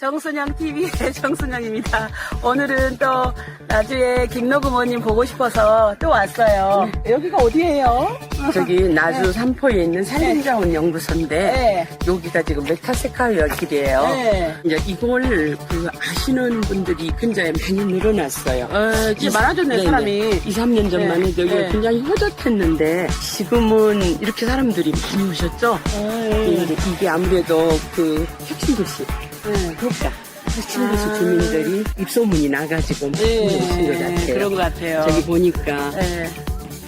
정순영 TV의 정순영입니다. 오늘은 또 나주에 김노구모님 보고 싶어서 또 왔어요. 여기가 어디예요? 저기 나주 삼포에 있는 산림자원 연구소인데 네. 여기가 지금 메타세카이어 길이에요. 네. 이제 이걸 그 아시는 분들이 굉장히 많이 늘어났어요. 어, 이제 많아졌네. 사람이. 2, 3년 전만 네. 해도 여기가 네. 굉장히 허젓했는데 지금은 이렇게 사람들이 많이 오셨죠? 네. 이게, 이게 아무래도 그 혁신 도시, 네. 그렇다. 혁신도시 아. 주민들이 입소문이 나가지고 많이 오신 것 같아요. 그런 것 같아요. 저기 보니까 네.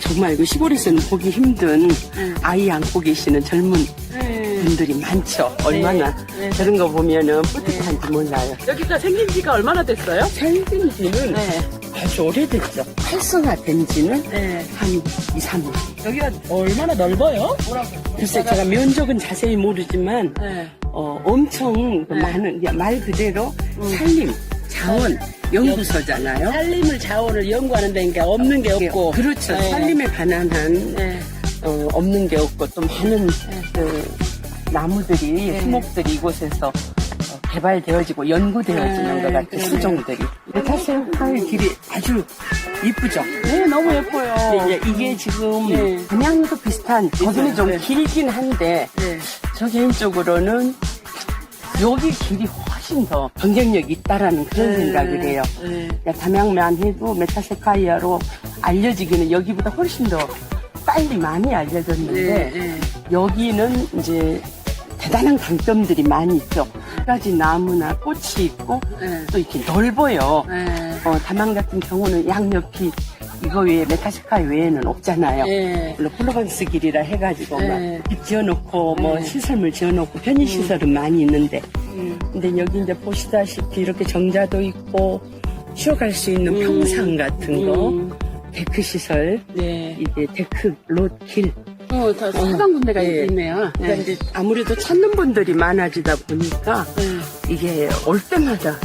정말 그 시골에서는 보기 힘든 네. 아이 안고 계시는 젊은 네. 분들이 많죠. 얼마나 네. 저런 거 보면은 뿌듯한지 몰라요. 여기가 생긴 지가 얼마나 됐어요? 생긴 지는 네. 아주 오래됐죠. 활성화된 지는 네. 한 2, 3년. 여기가 얼마나 넓어요? 글쎄 제가 면적은 자세히 모르지만 네. 어, 엄청 그 네. 많은 그냥 말 그대로 산림, 자원, 연구소잖아요. 살림을 자원을 연구하는 데니까 없는 게 없고. 그렇죠. 네. 산림에 관한 한 네. 어, 없는 게 없고 또 많은 그 나무들이 네. 수목들이 이곳에서 어, 개발되어지고 연구되어지는 네, 것 같아요. 그러네요. 수종들이. 사실 하의 길이 아주 이쁘죠. 네, 너무 예뻐요. 이제 이게 지금 네. 그냥도 비슷한 거기는 좀 네. 길긴 한데 네. 저 개인적으로는 여기 길이 훨씬 더 경쟁력이 있다라는 그런 생각을 해요. 네. 그냥 담양만 해도 메타세카이아로 알려지기는 여기보다 훨씬 더 빨리 많이 알려졌는데 네. 네. 여기는 이제 대단한 강점들이 많이 있죠. 한 가지 나무나 꽃이 있고 네. 또 이렇게 넓어요. 네. 어, 다만 같은 경우는 양옆이 이거 외에 메타세카이 외에는 없잖아요. 네. 물론 플로방스 길이라 해가지고 네. 막집 지어놓고 뭐 네. 시설물 지어놓고 편의시설은 많이 있는데 음. 근데 여기 이제 보시다시피 이렇게 정자도 있고 쉬어갈 수 있는 음. 평상 같은 거 음. 데크 시설 네. 이게 데크 롯길 어, 더 사방 군데가 네. 있네요. 그러니까 이제 아무래도 찾는 분들이 많아지다 보니까 네. 이게 올 때마다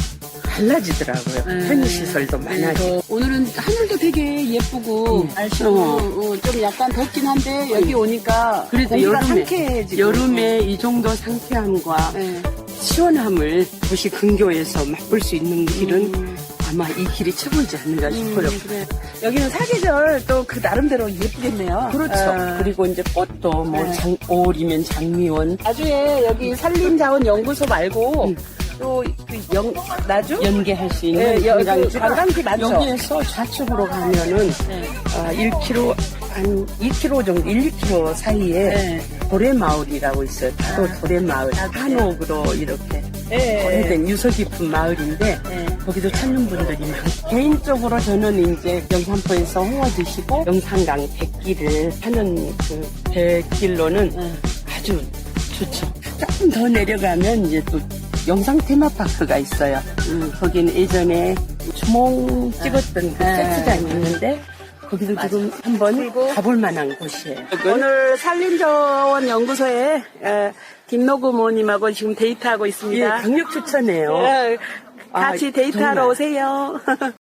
달라지더라고요 네. 편의시설도 많아지고 저 오늘은 하늘도 되게 예쁘고 음. 날씨도 어. 어, 좀 약간 덥긴 한데 여기 오니까 그래도 공기가 여름에 상쾌해지고 여름에 이 정도 상쾌함과 네. 시원함을 도시 근교에서 맛볼 수 있는 길은 음. 아마 이 길이 최고이지 않는가 싶어요. 음, 그래. 여기는 사계절 또 그 나름대로 예쁘겠네요. 그렇죠. 어. 그리고 이제 꽃도 뭐 네. 장, 5월이면 장미원, 나주에 여기 산림자원연구소 말고 음. 또그 영 나주 연계할 수 있는 네, 여- 그 관광지가 관광지 많죠? 여기에서 좌측으로 가면은 네. 어, 1km 한 2km 정도 1, 2km 사이에 네. 도래마을이라고 있어요. 바로 도래마을 아, 네. 한옥으로 이렇게 네. 오래된 유서 깊은 마을인데 네. 거기도 찾는 분들이 많고 개인적으로 저는 이제 영산포에서 홍어 드시고 영산강 백길을 하는 그 백길로는 네. 아주 좋죠. 조금 더 내려가면 이제 또 영상 테마파크가 있어요. 음, 거기는 예전에 주몽 찍었던 그 네. 세트장이 있는데 거기도 지금 한번 가볼 만한 곳이에요. 오늘 산림자원 연구소에 에, 김노구 모님하고 지금 데이트하고 예, 있습니다. 강력 추천해요. 예, 같이 아, 데이트하러. 오세요.